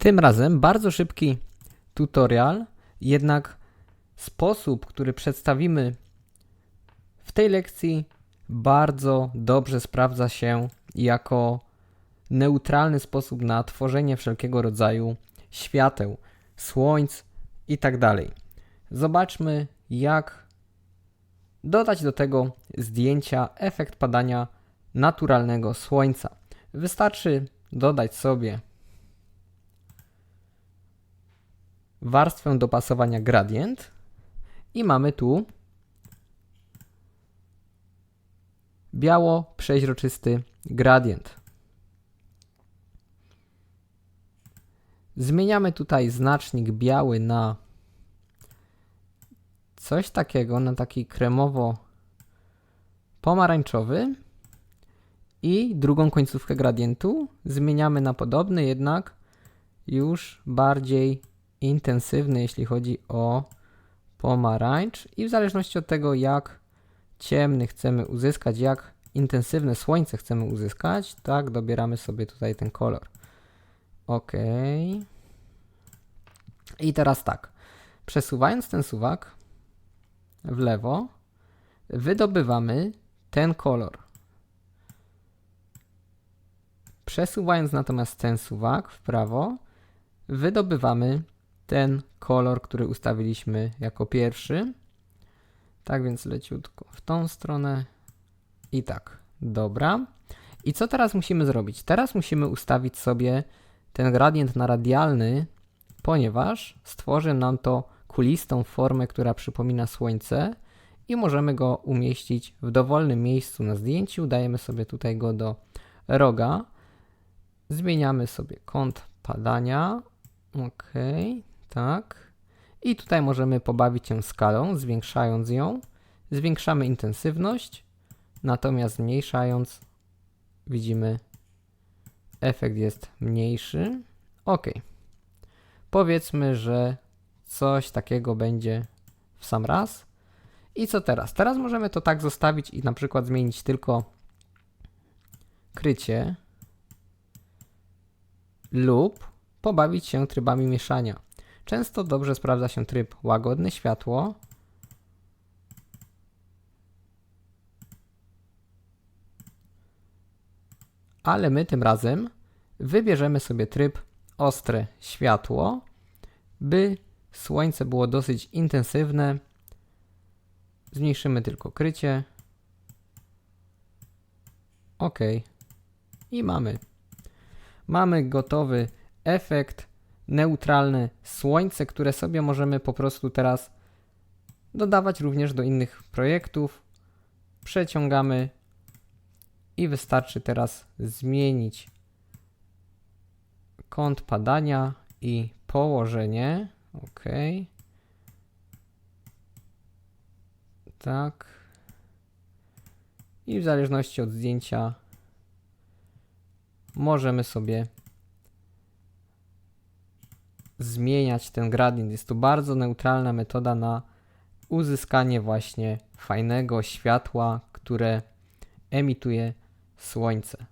Tym razem bardzo szybki tutorial, jednak sposób, który przedstawimy w tej lekcji, bardzo dobrze sprawdza się jako neutralny sposób na tworzenie wszelkiego rodzaju świateł, słońc i tak. Zobaczmy, jak dodać do tego zdjęcia efekt padania naturalnego słońca. Wystarczy dodać sobie warstwę dopasowania gradient i mamy tu biało przeźroczysty gradient. Zmieniamy tutaj znacznik biały na coś takiego, na taki kremowo-pomarańczowy i drugą końcówkę gradientu zmieniamy na podobny, jednak już bardziej intensywny, jeśli chodzi o pomarańcz i w zależności od tego, jak ciemny chcemy uzyskać, jak intensywne słońce chcemy uzyskać, tak dobieramy sobie tutaj ten kolor. Ok. I teraz tak. Przesuwając ten suwak w lewo, wydobywamy ten kolor. Przesuwając natomiast ten suwak w prawo, wydobywamy ten kolor, który ustawiliśmy jako pierwszy. Tak więc leciutko w tą stronę i tak. Dobra. I co teraz musimy zrobić? Teraz musimy ustawić sobie ten gradient na radialny, ponieważ stworzy nam to kulistą formę, która przypomina słońce i możemy go umieścić w dowolnym miejscu na zdjęciu. Dajemy sobie tutaj go do roga. Zmieniamy sobie kąt padania. Ok, tak. I tutaj możemy pobawić się skalą, zwiększając ją. Zwiększamy intensywność, natomiast zmniejszając widzimy efekt jest mniejszy. Ok. Powiedzmy, że coś takiego będzie w sam raz. I co teraz? Teraz możemy to tak zostawić i na przykład zmienić tylko krycie lub pobawić się trybami mieszania. Często dobrze sprawdza się tryb łagodne światło, ale my tym razem wybierzemy sobie tryb ostre światło, by słońce było dosyć intensywne. Zmniejszymy tylko krycie. OK. I mamy. Mamy gotowy efekt neutralne słońce, które sobie możemy po prostu teraz dodawać również do innych projektów. Przeciągamy i wystarczy teraz zmienić kąt padania i położenie. OK. Tak. I w zależności od zdjęcia możemy sobie zmieniać ten gradient. Jest to bardzo neutralna metoda na uzyskanie właśnie fajnego światła, które emituje słońce.